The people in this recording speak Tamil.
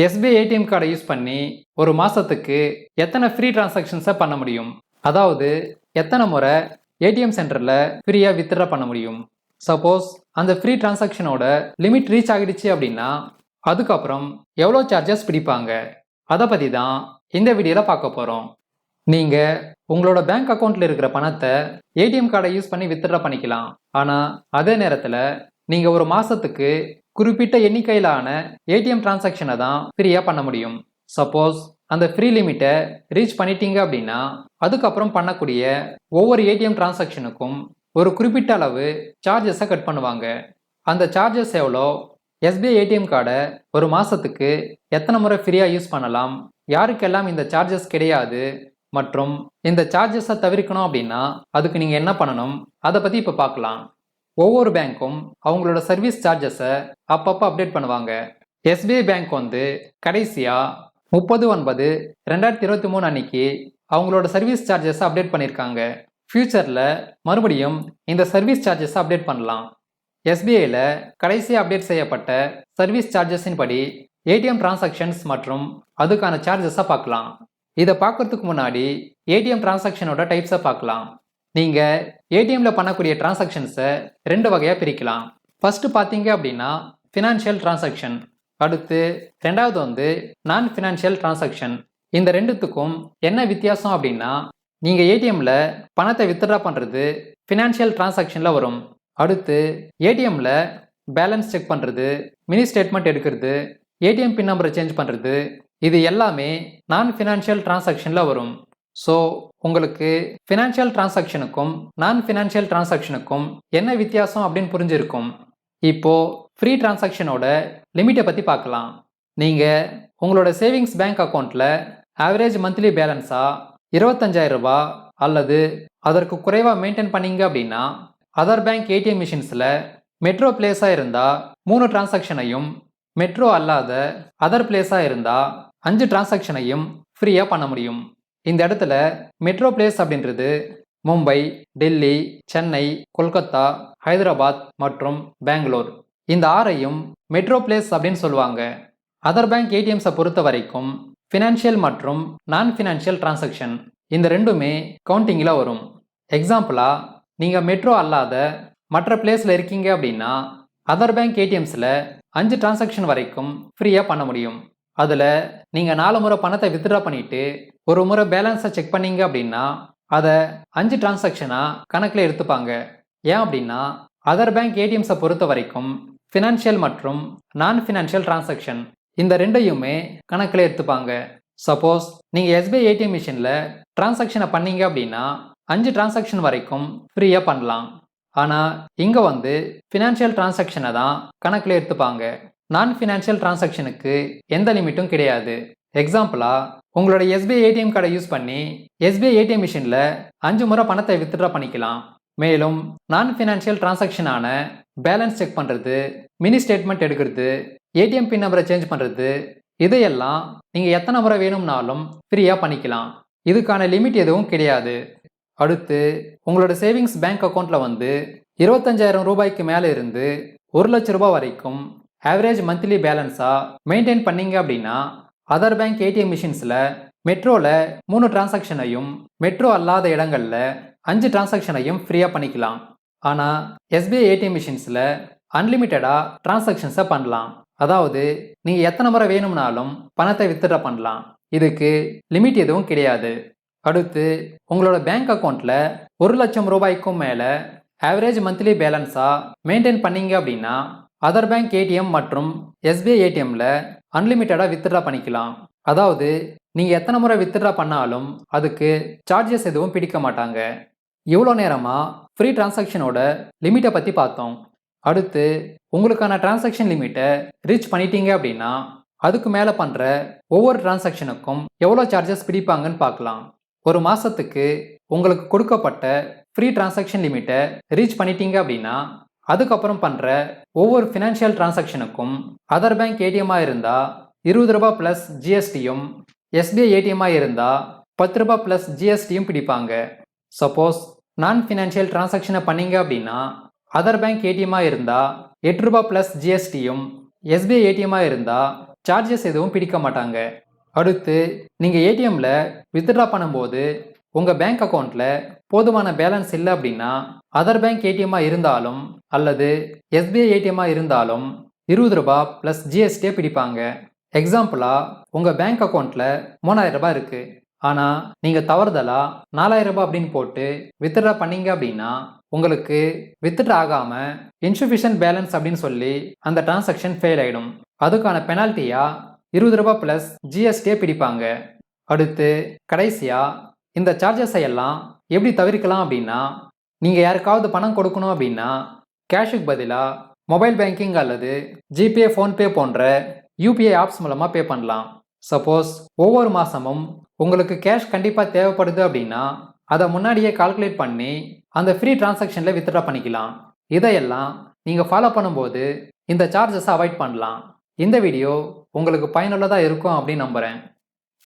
எஸ்பிஐ ஏடிஎம் கார்டை யூஸ் பண்ணி ஒரு மாதத்துக்கு எத்தனை ஃப்ரீ டிரான்சாக்ஷன்ஸை பண்ண முடியும்? அதாவது எத்தனை முறை ஏடிஎம் சென்டரில் ஃப்ரீயாக வித்ட்ரா பண்ண முடியும்? சப்போஸ் அந்த ஃப்ரீ டிரான்சாக்ஷனோட லிமிட் ரீச் ஆகிடுச்சு அப்படின்னா அதுக்கப்புறம் எவ்வளோ சார்ஜஸ் பிடிப்பாங்க? அதை பற்றி தான் இந்த வீடியோவில் பார்க்க போகிறோம் நீங்கள் உங்களோட பேங்க் அக்கௌண்ட்டில் இருக்கிற பணத்தை ஏடிஎம் கார்டை யூஸ் பண்ணி வித்ட்ரா பண்ணிக்கலாம். ஆனால் அதே நேரத்தில் நீங்கள் ஒரு மாதத்துக்கு குறிப்பிட்ட எண்ணிக்கையிலான ஏடிஎம் டிரான்சாக்ஷனை தான் ஃப்ரீயாக பண்ண முடியும். சப்போஸ் அந்த ஃப்ரீ லிமிட்டை ரீச் பண்ணிட்டீங்க அப்படின்னா அதுக்கப்புறம் பண்ணக்கூடிய ஒவ்வொரு ஏடிஎம் டிரான்சாக்ஷனுக்கும் ஒரு குறிப்பிட்ட அளவு சார்ஜஸை கட் பண்ணுவாங்க. அந்த சார்ஜஸ் எவ்வளோ? எஸ்பிஐ ஏடிஎம் கார்டை ஒரு மாதத்துக்கு எத்தனை முறை ஃப்ரீயாக யூஸ் பண்ணலாம்? யாருக்கெல்லாம் இந்த சார்ஜஸ் கிடையாது? மற்றும் இந்த சார்ஜஸை தவிர்க்கணும் அப்படின்னா அதுக்கு நீங்கள் என்ன பண்ணணும்? அதை பற்றி இப்போ பார்க்கலாம். ஒவ்வொரு பேங்க்கும் அவங்களோட சர்வீஸ் சார்ஜஸை அப்பப்போ அப்டேட் பண்ணுவாங்க. எஸ்பிஐ பேங்க் வந்து கடைசியாக முப்பது ஒன்பது ரெண்டாயிரத்தி இருபத்தி மூணு அன்னைக்கு அவங்களோட சர்வீஸ் சார்ஜஸை அப்டேட் பண்ணியிருக்காங்க ஃப்யூச்சரில் மறுபடியும் இந்த சர்வீஸ் சார்ஜஸை அப்டேட் பண்ணலாம். எஸ்பிஐயில் கடைசி அப்டேட் செய்யப்பட்ட சர்வீஸ் சார்ஜஸின் படி ஏடிஎம் டிரான்சாக்ஷன்ஸ் மற்றும் அதுக்கான சார்ஜஸை பார்க்கலாம் இதை பார்க்கறதுக்கு முன்னாடி ஏடிஎம் டிரான்சாக்ஷனோட டைப்ஸை பார்க்கலாம் நீங்கள் ஏடிஎம்மில் பண்ணக்கூடிய டிரான்சாக்ஷன்ஸை ரெண்டு வகையாக பிரிக்கலாம். ஃபர்ஸ்ட் பார்த்தீங்க அப்படின்னா ஃபினான்ஷியல் டிரான்சாக்ஷன் அடுத்து ரெண்டாவது வந்து நான் ஃபினான்ஷியல் டிரான்சாக்ஷன் இந்த ரெண்டுத்துக்கும் என்ன வித்தியாசம் அப்படின்னா நீங்கள் ஏடிஎம்மில் பணத்தை வித்ட்ரா பண்ணுறது ஃபினான்ஷியல் டிரான்சாக்ஷனில் வரும். அடுத்து ஏடிஎம்மில் பேலன்ஸ் செக் பண்ணுறது மினி ஸ்டேட்மெண்ட் எடுக்கிறது ஏடிஎம் பின் நம்பரை சேஞ்ச் பண்ணுறது இது எல்லாமே நான் ஃபினான்ஷியல் டிரான்சாக்ஷனில் வரும். ஸோ உங்களுக்கு ஃபினான்ஷியல் டிரான்சாக்ஷனுக்கும் நான் ஃபினான்ஷியல் டிரான்சாக்ஷனுக்கும் என்ன வித்தியாசம் அப்படின்னு புரிஞ்சிருக்கும்? இப்போ ஃப்ரீ டிரான்சாக்ஷனோட லிமிட்டை பற்றி பார்க்கலாம். நீங்கள் உங்களோட சேவிங்ஸ் பேங்க் அக்கௌண்ட்டில் ஆவரேஜ் மந்த்லி பேலன்ஸாக இருபத்தஞ்சாயிரம் ரூபா அல்லது அதற்கு குறைவாக மெயின்டைன் பண்ணீங்க அப்படின்னா அதர் பேங்க் ஏடிஎம் மிஷின்ஸில் மெட்ரோ பிளேஸாக இருந்தால் மூணு டிரான்சாக்ஷனையும் மெட்ரோ அல்லாத அதர் பிளேஸாக இருந்தால் அஞ்சு டிரான்சாக்ஷனையும் ஃப்ரீயாக பண்ண முடியும். இந்த இடத்துல மெட்ரோ பிளேஸ் அப்படின்றது மும்பை டெல்லி சென்னை கொல்கத்தா ஹைதராபாத் மற்றும் பெங்களூர். இந்த ஆறையும் மெட்ரோ பிளேஸ் அப்படின்னு சொல்லுவாங்க. அதர் பேங்க் ஏடிஎம்ஸை பொறுத்த வரைக்கும் ஃபினான்ஷியல் மற்றும் நான் ஃபினான்ஷியல் டிரான்சாக்ஷன் இந்த ரெண்டுமே கவுண்டிங்கில் வரும். எக்ஸாம்பிளாக நீங்கள் மெட்ரோ அல்லாத மற்ற பிளேஸில் இருக்கீங்க அப்படின்னா அதர் பேங்க் ஏடிஎம்ஸில் அஞ்சு டிரான்சாக்ஷன் வரைக்கும் ஃப்ரீயாக பண்ண முடியும். அதில் நீங்கள் நாலு முறை பணத்தை வித்ட்ரா பண்ணிவிட்டு ஒரு முறை பேலன்ஸை செக் பண்ணீங்க அப்படின்னா அதை அஞ்சு டிரான்சாக்ஷனாக கணக்கில் எடுத்துப்பாங்க. ஏன் அப்படின்னா அதர் பேங்க் ஏடிஎம்ஸை பொறுத்த வரைக்கும் ஃபினான்ஷியல் மற்றும் நான் ஃபினான்ஷியல் டிரான்சாக்ஷன் இந்த ரெண்டையுமே கணக்கில் எடுத்துப்பாங்க. சப்போஸ் நீங்கள் எஸ்பிஐ ஏடிஎம் மிஷினில் டிரான்சாக்ஷனை பண்ணீங்க அப்படின்னா அஞ்சு டிரான்சாக்ஷன் வரைக்கும் ஃப்ரீயாக பண்ணலாம். ஆனால் இங்கே வந்து ஃபினான்ஷியல் டிரான்சாக்ஷனை தான் கணக்கில் எடுத்துப்பாங்க. நான் ஃபினான்ஷியல் டிரான்சாக்ஷனுக்கு எந்த லிமிட்டும் கிடையாது. எக்ஸாம்பிளாக உங்களோட எஸ்பிஐ ஏடிஎம் கார்டை யூஸ் பண்ணி எஸ்பிஐ ஏடிஎம் மிஷினில் அஞ்சு முறை பணத்தை வித்ட்ரா பண்ணிக்கலாம். மேலும் நான் ஃபினான்ஷியல் டிரான்சாக்ஷனான பேலன்ஸ் செக் பண்ணுறது மினி ஸ்டேட்மெண்ட் எடுக்கிறது ஏடிஎம் பின் நம்பரை சேஞ்ச் பண்ணுறது இதையெல்லாம் நீங்கள் எத்தனை முறை வேணும்னாலும் ஃப்ரீயாக பண்ணிக்கலாம். இதுக்கான லிமிட் எதுவும் கிடையாது. அடுத்து உங்களோட சேவிங்ஸ் பேங்க் அக்கௌண்ட்டில் வந்து இருபத்தஞ்சாயிரம் ரூபாய்க்கு மேலே இருந்து ஒரு லட்ச ரூபாய் வரைக்கும் ஆவரேஜ் மந்த்லி பேலன்ஸாக மெயின்டைன் பண்ணீங்க அப்படின்னா அதர் பேங்க் ஏடிஎம் மிஷின்ஸில் மெட்ரோவில் மூணு டிரான்சாக்ஷனையும் மெட்ரோ அல்லாத இடங்களில் அஞ்சு டிரான்சாக்ஷனையும் ஃப்ரீயாக பண்ணிக்கலாம். ஆனால் எஸ்பிஐ ஏடிஎம் மிஷின்ஸில் அன்லிமிட்டடாக டிரான்சாக்ஷன்ஸை பண்ணலாம். அதாவது நீங்கள் எத்தனை முறை வேணும்னாலும் பணத்தை வித்ட்ரா பண்ணலாம். இதுக்கு லிமிட் எதுவும் கிடையாது. அடுத்து உங்களோட பேங்க் அக்கௌண்ட்டில் ஒரு லட்சம் ரூபாய்க்கும் மேலே ஆவரேஜ் மந்த்லி பேலன்ஸாக மெயின்டைன் பண்ணீங்க அப்படின்னா அதர் பேங்க் ஏடிஎம் மற்றும் எஸ்பிஐ ஏடிஎம்மில் அன்லிமிட்டடாக வித்ட்ரா பண்ணிக்கலாம். அதாவது நீங்கள் எத்தனை முறை வித்ட்ரா பண்ணாலும் அதுக்கு சார்ஜஸ் எதுவும் பிடிக்க மாட்டாங்க. இவ்வளோ நேரமாக ஃப்ரீ டிரான்சாக்ஷனோட லிமிட்டை பற்றி பார்த்தோம். அடுத்து உங்களுக்கான டிரான்சாக்ஷன் லிமிட்டை ரீச் பண்ணிட்டீங்க அப்படின்னா அதுக்கு மேலே பண்ணுற ஒவ்வொரு டிரான்சாக்ஷனுக்கும் எவ்வளோ சார்ஜஸ் பிடிப்பாங்கன்னு பார்க்கலாம். ஒரு மாதத்துக்கு உங்களுக்கு கொடுக்கப்பட்ட ஃப்ரீ டிரான்சாக்ஷன் லிமிட்டை ரீச் பண்ணிட்டீங்க அப்படின்னா அதுக்கப்புறம் பண்ணுற ஒவ்வொரு ஃபினான்ஷியல் டிரான்சாக்ஷனுக்கும் அதர் பேங்க் ஏடிஎம்மாக இருந்தால் இருபது ரூபாய் ப்ளஸ் ஜிஎஸ்டியும் எஸ்பிஐ ஏடிஎம்மாக இருந்தால் பத்து ரூபாய் ப்ளஸ் ஜிஎஸ்டியும் பிடிப்பாங்க. சப்போஸ் நான் ஃபினான்ஷியல் டிரான்சாக்ஷனை பண்ணீங்க அப்படின்னா அதர் பேங்க் ஏடிஎம்மாக இருந்தால் எட்டு ரூபாய் ப்ளஸ் ஜிஎஸ்டியும் எஸ்பிஐ ஏடிஎம்மாக இருந்தால் சார்ஜஸ் எதுவும் பிடிக்க மாட்டாங்க. அடுத்து நீங்கள் ஏடிஎம்மில் வித்ட்ரா பண்ணும்போது உங்கள் பேங்க் அக்கௌண்ட்டில் போதுமான பேலன்ஸ் இல்லை அப்படின்னா அதர் பேங்க் ஏடிஎம்மாக இருந்தாலும் அல்லது எஸ்பிஐ ஏடிஎம்மாக இருந்தாலும் இருபது ரூபாய் ப்ளஸ் ஜிஎஸ்டியை பிடிப்பாங்க. எக்ஸாம்பிளாக உங்கள் பேங்க் அக்கௌண்ட்டில் மூணாயிரம் ரூபாய் இருக்குது ஆனால் நீங்கள் தவறுதலாக நாலாயிரம் ரூபாய் அப்படின்னு போட்டு வித்ட்ரா பண்ணீங்க அப்படின்னா உங்களுக்கு வித்ட்ரா ஆகாமல் இன்சுஃபிஷியன்ட் பேலன்ஸ் அப்படின்னு சொல்லி அந்த டிரான்சாக்ஷன் ஃபெயில் ஆகிடும் அதுக்கான பெனால்ட்டியாக இருபது ரூபாய் ப்ளஸ் ஜிஎஸ்டியை பிடிப்பாங்க. அடுத்து கடைசியாக இந்த சார்ஜஸை எல்லாம் எப்படி தவிர்க்கலாம் அப்படின்னா நீங்கள் யாருக்காவது பணம் கொடுக்கணும் அப்படின்னா கேஷுக்கு பதிலாக மொபைல் பேங்கிங் அல்லது ஜிபே ஃபோன்பே போன்ற யூபிஐ ஆப்ஸ் மூலமாக பே பண்ணலாம். சப்போஸ் ஒவ்வொரு மாதமும் உங்களுக்கு கேஷ் கண்டிப்பாக தேவைப்படுது அப்படின்னா அதை முன்னாடியே கால்குலேட் பண்ணி அந்த ஃப்ரீ டிரான்சாக்ஷனில் வித்ட்ரா பண்ணிக்கலாம். இதையெல்லாம் நீங்கள் ஃபாலோ பண்ணும்போது இந்த சார்ஜஸை அவாய்ட் பண்ணலாம். இந்த வீடியோ உங்களுக்கு பயனுள்ளதாக இருக்கும் அப்படின்னு நம்புகிறேன்